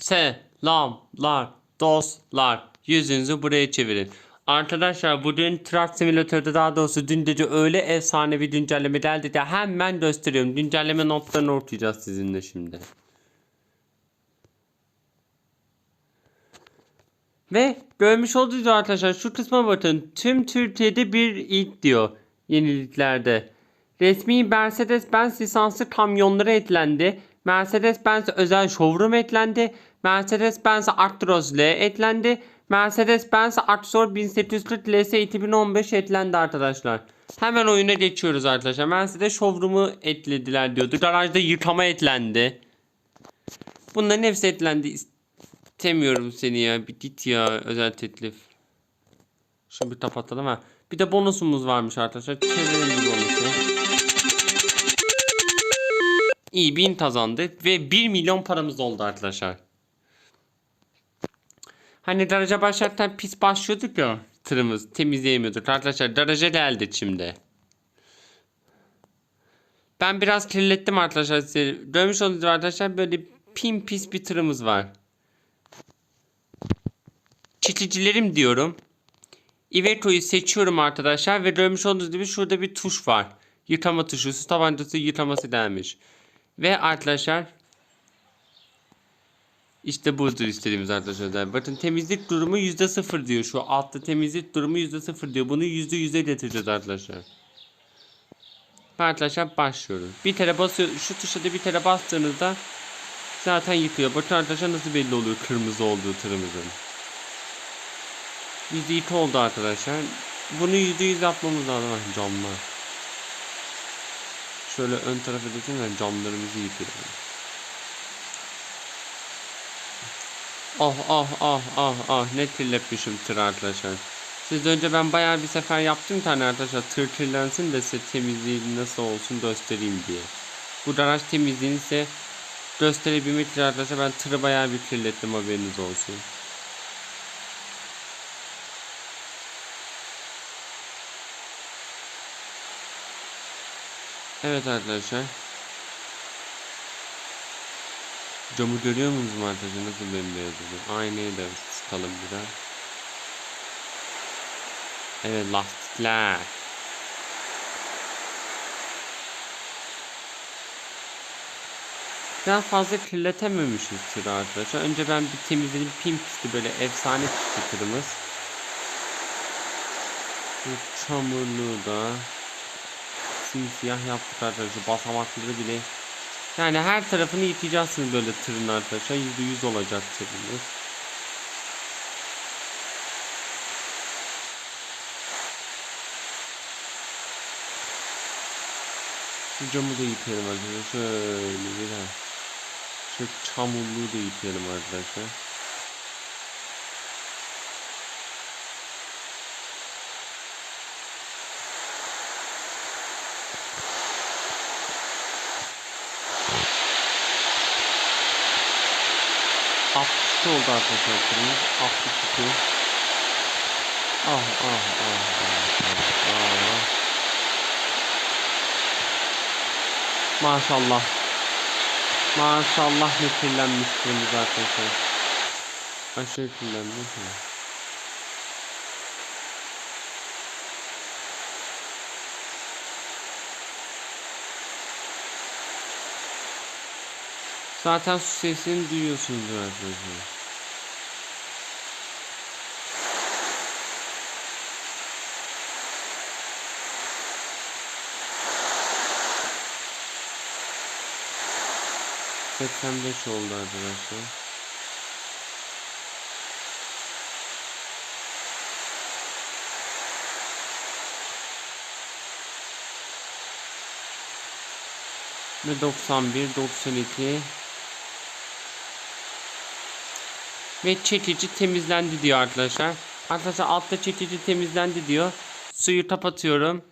Selamlar dostlar. Yüzünüzü buraya çevirin. Arkadaşlar bugün Truck Simulator'da daha doğrusu dün gece öyle efsane bir güncelleme geldi de hemen gösteriyorum. Güncelleme notlarını okuyacağız sizinle şimdi. Ve görmüş olduğunuz arkadaşlar şu kısma bakın. Tüm Türkiye'de bir ilk diyor yeniliklerde. Resmi Mercedes-Benz lisanslı kamyonlara eklendi. Mercedes-Benz özel showroom eklendi. Mercedes-Benz Actros L eklendi. Mercedes-Benz Axor 1840 LS 2015 eklendi arkadaşlar. Hemen oyuna geçiyoruz arkadaşlar. Mercedes showroom'u eklediler diyordu. Garajda yıkama eklendi. Bunların hepsi eklendi. İstemiyorum seni ya. Bir git ya özel teklif. Şunu bir kapatalım ha. Bir de bonusumuz varmış arkadaşlar. Çevirelim bu bonusu. İyi bin kazandık ve 1 milyon paramız oldu arkadaşlar. Hani garaja başlarken pis başlıyorduk ya tırımız temizleyemiyorduk arkadaşlar garaja geldi şimdi. Ben biraz kirlettim arkadaşlar size. Görmüş olduğunuz arkadaşlar böyle pin pis bir tırımız var. Çiticilerim diyorum. Iveco'yu seçiyorum arkadaşlar ve görmüş olduğunuz gibi şurada bir tuş var. Yıkama tuşu, su tabancası yıkaması denmiş. Ve arkadaşlar işte budur istediğimiz arkadaşlar. Bakın temizlik durumu %0 diyor. Şu altta temizlik durumu %0 diyor. Bunu %100'e getireceğiz arkadaşlar. Arkadaşlar başlıyoruz. Bir kere basıyor. Şu tuşa da bir kere bastığınızda zaten yıkıyor. Bakın arkadaşlar nasıl belli oluyor kırmızı olduğu tırımızın. %2 oldu arkadaşlar. Bunu %100 yapmamız lazım. Ah, Camlar. Şöyle ön tarafa geçelim camlarımızı yıkayalım. Ah ah ah ah ah ne kirletmişim tır arkadaşlar. Sizden önce ben bayağı bir sefer yaptım tane arkadaşlar tır kirlensin de size temizliği nasıl olsun göstereyim diye. Bu garaj temizliğini ise gösterebilmek için arkadaşlar ben tırı bayağı bir kirlettim haberiniz olsun. Evet arkadaşlar. Camı görüyor musunuz arkadaşlar nasıl bembeyaz oluyor? Aynayı da sıkalım biraz. Evet lastikler. Biraz fazla kirletememişiz tırı arkadaşlar. Önce ben bir temizledim. Pim pisti böyle efsane pisti tırımız. Bu çamurluğu da simsiyah yaptık arkadaşlar. Basamakları bile yani her tarafını yıkayacaksınız böyle tırın arkadaşlar. %100 olacak tırınız. Şu camı da yıkayalım arkadaşlar. Şöyle bir daha. Şu çamurluğu da yıkayalım arkadaşlar. Oldu arkadaşlar. 62. Ah ah ah ah ah ah. Maşallah. Maşallah ne kirlenmiş arkadaşlar. Aşırı kirlenmiş mi? Zaten su sesini duyuyorsunuzdur arkadaşlar. Seksen beş oldu arkadaşlar. Ve 91, 92 Ve çekici temizlendi diyor arkadaşlar. Arkadaşlar altta çekici temizlendi diyor. Suyu kapatıyorum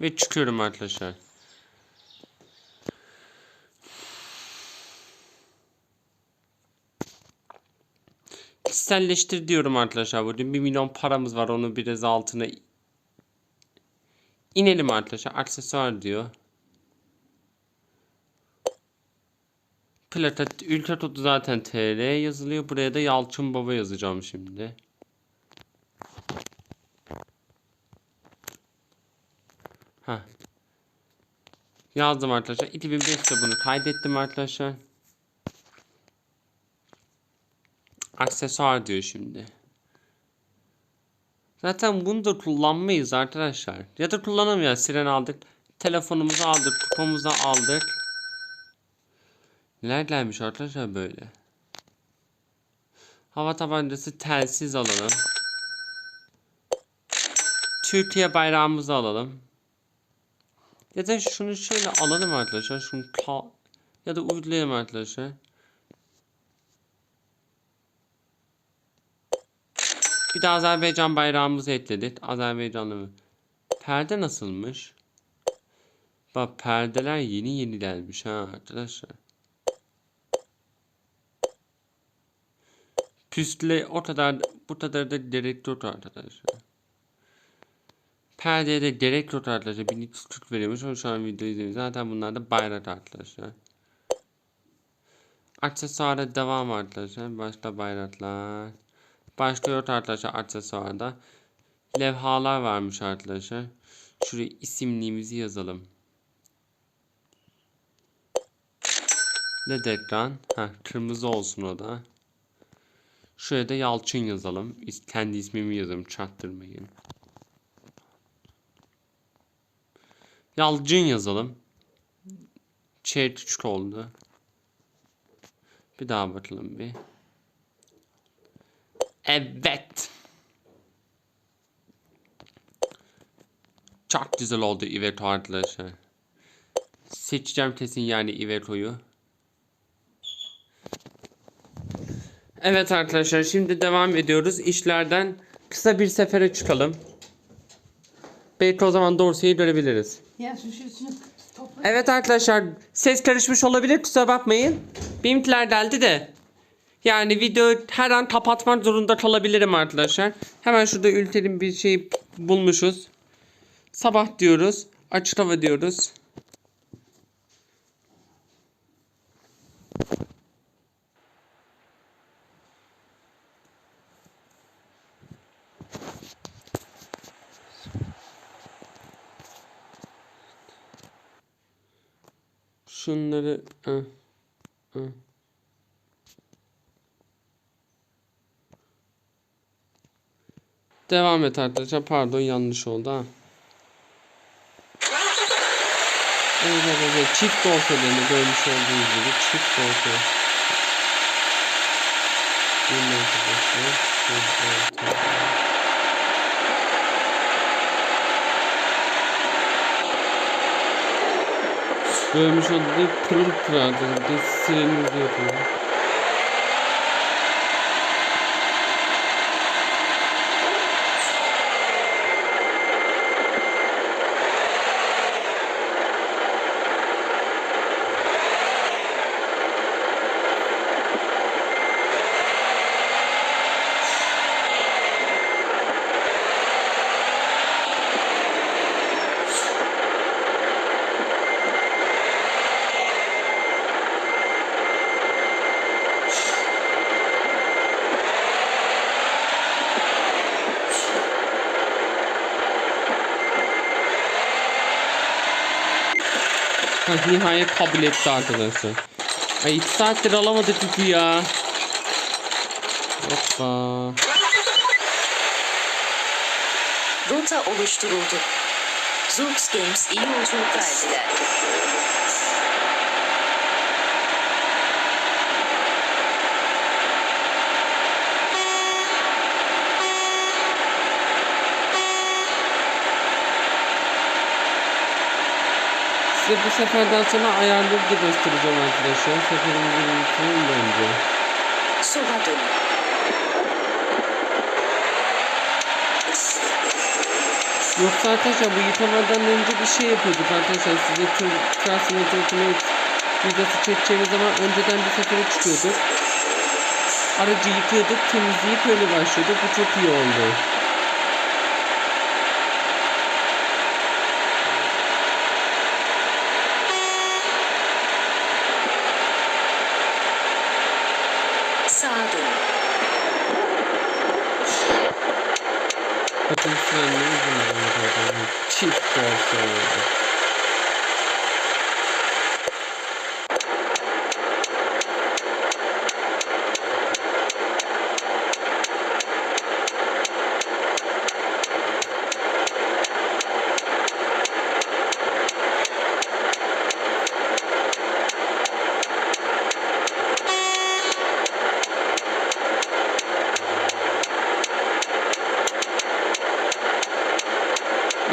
ve çıkıyorum arkadaşlar. Kişiselleştir diyorum arkadaşlar. Bugün 1 milyon paramız var. Onu biraz altına inelim arkadaşlar. Aksesuar diyor. Plata Ultra Toto zaten TR yazılıyor. Buraya da Yalçın Baba yazacağım şimdi. Ha. Yazdım arkadaşlar. 2005'te bunu kaydettim arkadaşlar. Aksesuar diyor şimdi. Zaten bunu da kullanmayız arkadaşlar. Ya da kullanamıyoruz. Siren aldık. Telefonumuzu aldık. Kupamızı aldık. Neler gelmiş arkadaşlar böyle. Hava tabancası telsiz alalım. Türkiye bayrağımızı alalım. Ya da şunu şöyle alalım arkadaşlar. Şunu ya da uygulayalım arkadaşlar. De Azerbaycan bayrağımızı ekledik. Azerbaycanlı mı? Perde nasılmış? Bak perdeler yeni yeni gelmiş ha arkadaşlar. Püstle o kadar bu kadar da gerek yok arkadaşlar. Perdeye de gerek yok arkadaşlar. 1240 veriyormuş. O şu an video izliyoruz. Zaten bunlar da bayrak arkadaşlar. Aksesuara devam arkadaşlar. Başta bayraklar. Başlıyor arkadaşlar aksesuarda. Levhalar varmış arkadaşlar. Şuraya isimliğimizi yazalım. LED ekran. Heh, kırmızı olsun o da. Şuraya da Yalçın yazalım. Kendi ismimi yazalım. Çaktırmayın. Yalçın yazalım. Ç küçük oldu. Bir daha bakalım bir. Evet. Çok güzel oldu Iveco arkadaşlar. Seçeceğim kesin yani Iveto'yu. Evet arkadaşlar şimdi devam ediyoruz. İşlerden kısa bir sefere çıkalım. Belki o zaman Dorsey'i görebiliriz. Ya şu topla. Evet arkadaşlar ses karışmış olabilir kusura bakmayın. Benimkiler geldi de. Yani video her an kapatmak zorunda kalabilirim arkadaşlar. Hemen şurada ülkenin bir şey bulmuşuz. Sabah diyoruz. Açık hava diyoruz. Şunları ı, ı. Devam et arkadaşlar. Pardon yanlış oldu ha. Evet, evet. Çift ortalarını görmüş olduğunuz gibi çift orta. Bunun arkadaşlar. Görmüş olduğunuz pırıl pırıl arkadaşlar. Sirenimizi yapıyor. Hah, nihayet kabul etti arkadaşlar. Ay 2 saattir alamadık yükü ya. Hoppa. Rota oluşturuldu. Zoox Games iyi yolculuklar diler. Size bu seferden sonra ayarları da göstereceğim arkadaşlar. Seferimizi unutmayın bence. Sola dönün. Yoksa arkadaşlar bu yıkamadan önce bir şey yapıyorduk arkadaşlar. Size tüm Classroom Ultimate videosu çekeceğimiz zaman önceden bir sefere çıkıyorduk. Aracı yıkıyorduk, temizleyip öyle başlıyorduk. Bu çok iyi oldu. Sağa dönün. Bakın frenleri uzun oldu. Çift görse oldu.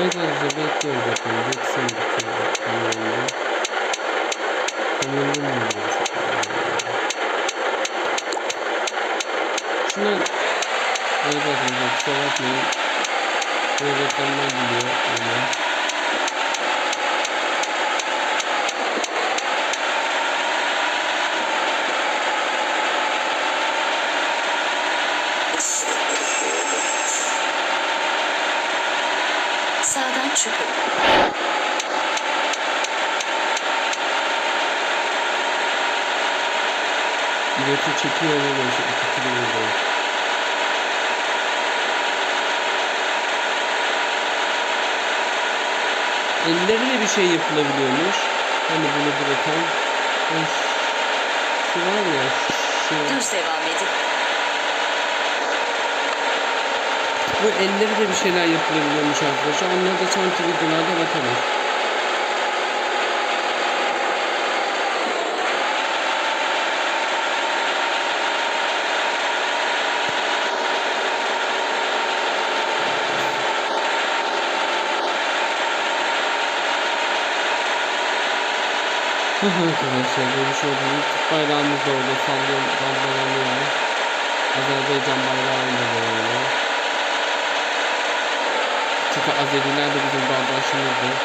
Evet arkadaşlar bekliyoruz bakalım. Geçsin bir türlü kamerayla. Kamerayla mı yapacağız? Şuna Evet arkadaşlar kusura bakmayın. Böyle reklamlar geliyor. Öyle. Sağdan çıkın. İleti çekiyor öyle böyle. İki kilo böyle. Elleriyle bir şey yapılabiliyormuş. Hani bunu bırakan. Ay, Şu var ya. Şu. Düz devam edin. Bu elleriyle bir şeyler yapılabiliyormuş arkadaşlar. Onları da sonraki videolarda bakalım. Arkadaşlar görmüş olduğunuz Türk bayrağımız da orada sallıyor, sallanıyor. Azerbaycan bayrağını da böyle. Çünkü Azeriler de bizim bağdaşımızdı.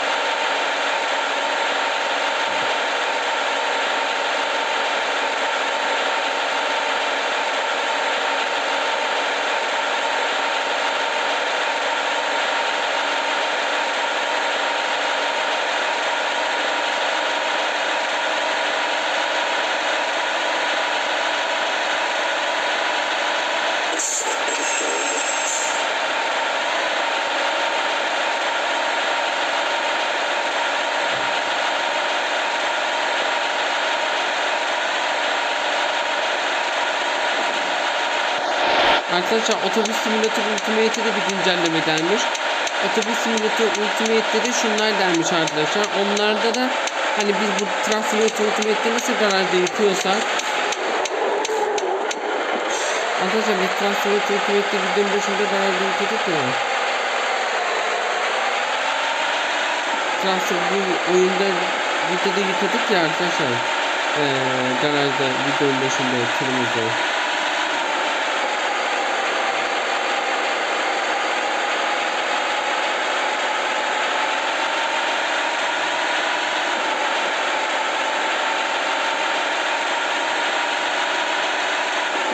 Arkadaşlar Otobüs Simulator Ultimate'e de bir güncelleme gelmiş. Otobüs Simulator Ultimate'de de şunlar dermiş arkadaşlar. Onlarda da hani biz bu Truck Simulator Ultimate'de nasıl garajda yıkıyorsak Arkadaşlar biz Truck Simulator Ultimate'de videonun başında garajda yıkadık ya. Truck bu oyunda videoda yıkadık ya arkadaşlar. Ee, garajda videonun başında tırımızı.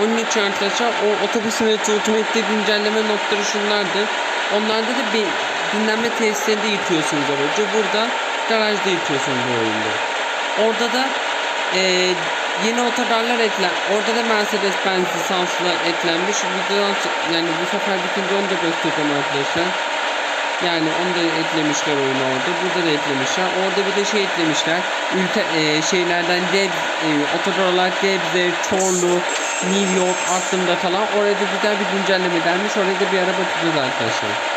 Onun için arkadaşlar o otobüsün ve ultimate'de güncelleme notları şunlardı. Onlarda da bir dinlenme tesislerinde yıkıyorsunuz aracı. Burada garajda yıkıyorsunuz bu oyunda. Orada da eee, yeni otogarlar eklen. Orada da Mercedes Benz lisanslı eklenmiş. Videodan yani bu sefer bitince onu da göstereceğim arkadaşlar. Yani onu da eklemişler oyuna orada. Burada da eklemişler. Orada bir de şey eklemişler. Ülke eee, şeylerden Deb, eee, otogarlar Gebze, Çorlu, New York aklımda kalan. Oraya da güzel bir güncelleme gelmiş. Oraya da bir ara bakacağız arkadaşlar.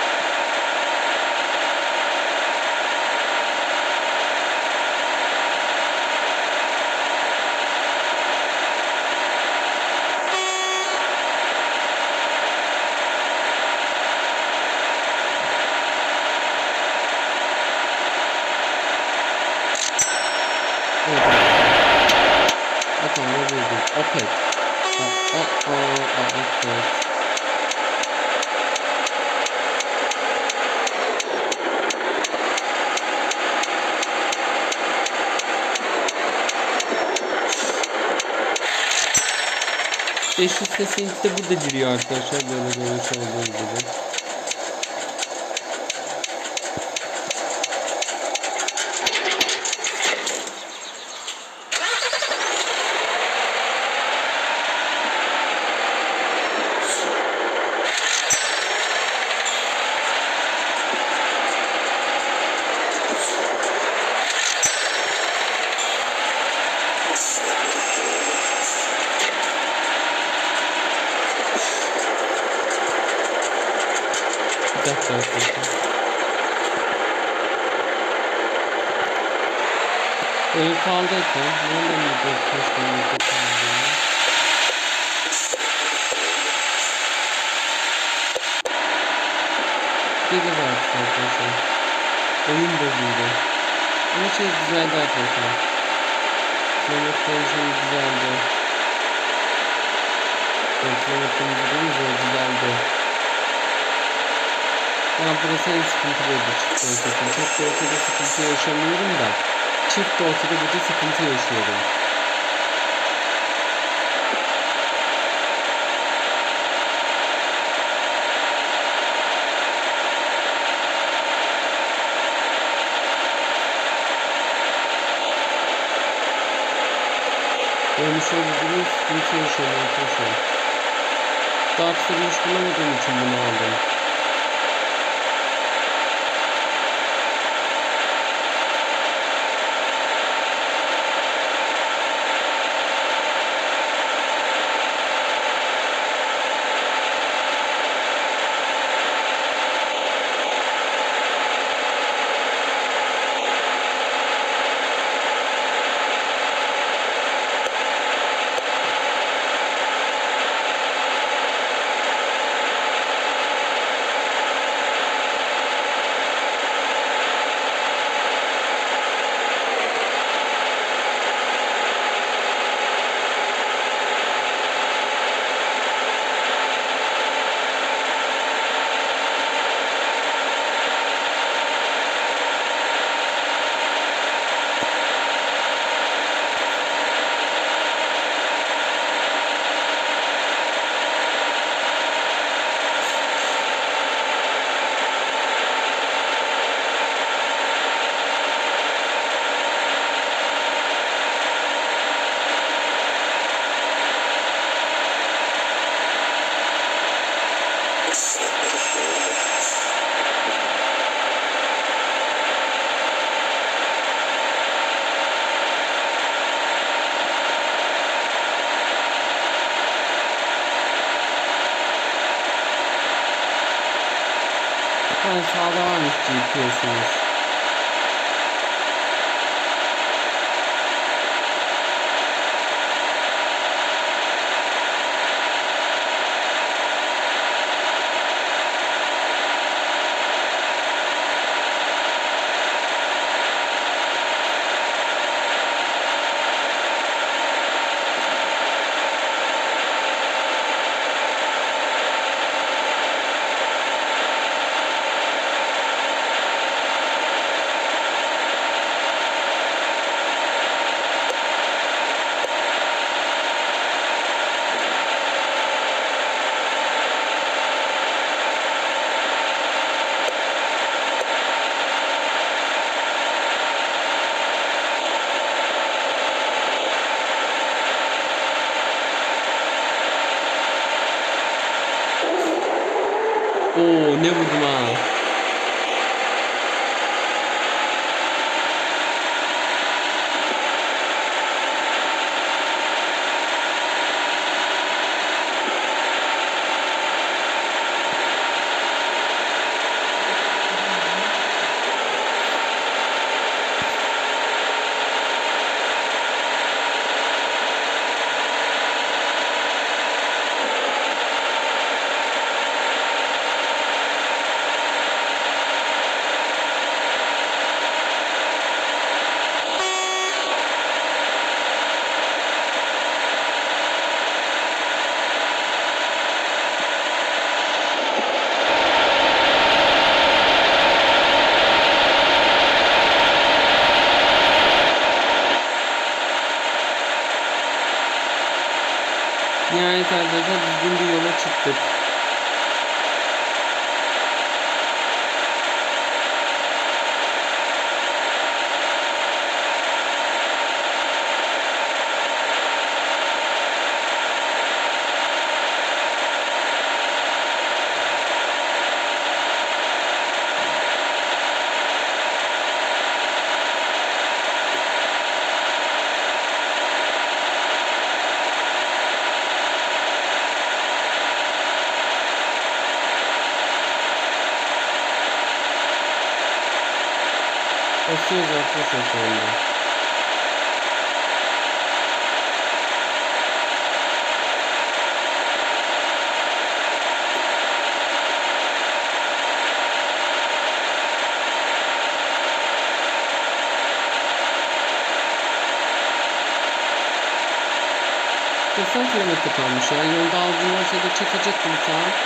Beşli sesiniz de burada giriyor arkadaşlar böyle görmüş olduğunuz gibi. dakika arkadaşlar. Böyle kaldı ekran. Nereden bir de kaç tane kaldı? Geri verdik arkadaşlar. Oyun bozuldu. Ama şey güzeldi arkadaşlar. Station güzeldi. Planet'in güzel güzeldi. Ya burası en sıkıntılıydı çift dosyada. Tek dosyada sıkıntı yaşamıyorum da. Çift dosyada burada sıkıntı yaşıyorum. Görmüş olduğunuz sıkıntı yaşıyorum arkadaşlar. Daha kısa bulamadığım için bunu aldım. Ha sağda varmış GPS'imiz. nevertheless çıktık. Basıyoruz arkadaşlar şu anda. Kırsan kilometre kalmış ya. Yolda aldığım şeyde çekecektim uçağı.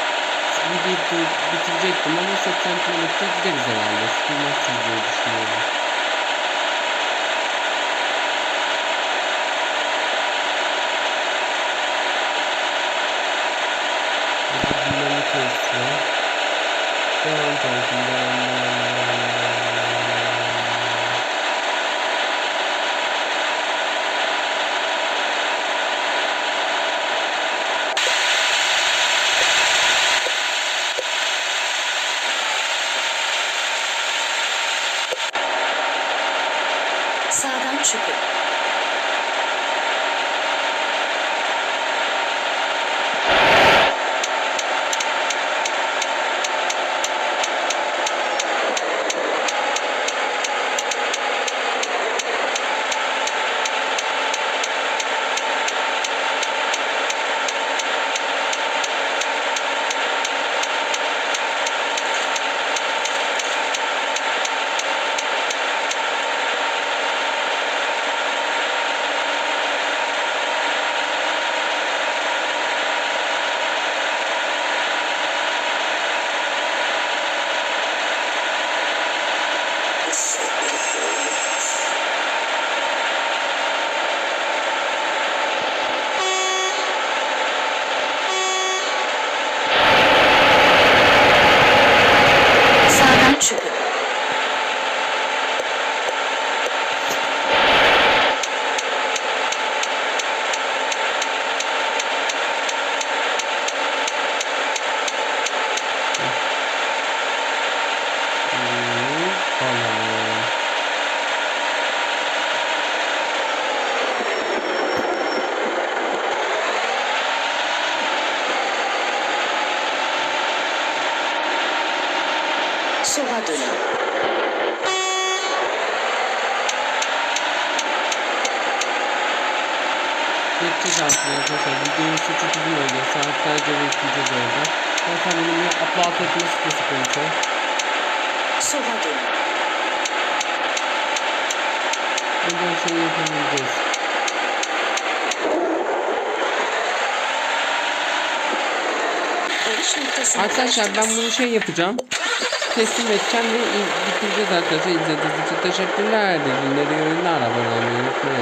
Videoyu bitirecektim ama 80 kilometre gideriz herhalde. Sıkılmazsınız diye düşünüyorum. Devam tarafım, devam, devam, devam, devam, devam. Sağdan çukur. Sağdan çukur. Hmm, Tamam. Dönün. Geçeceğiz artık arkadaşlar. Videonun çok uzun oldu. Saatlerce bekleyeceğiz orada. Zaten benim bir upload etmesi de sıkıntı. Sola dönün. Buradan şey yapabileceğiz. Arkadaşlar ben bunu şey yapacağım. Teslim edeceğim ve bitireceğiz arkadaşlar. İzlediğiniz için teşekkürler. Günleri oyunlar abone olmayı unutmayın.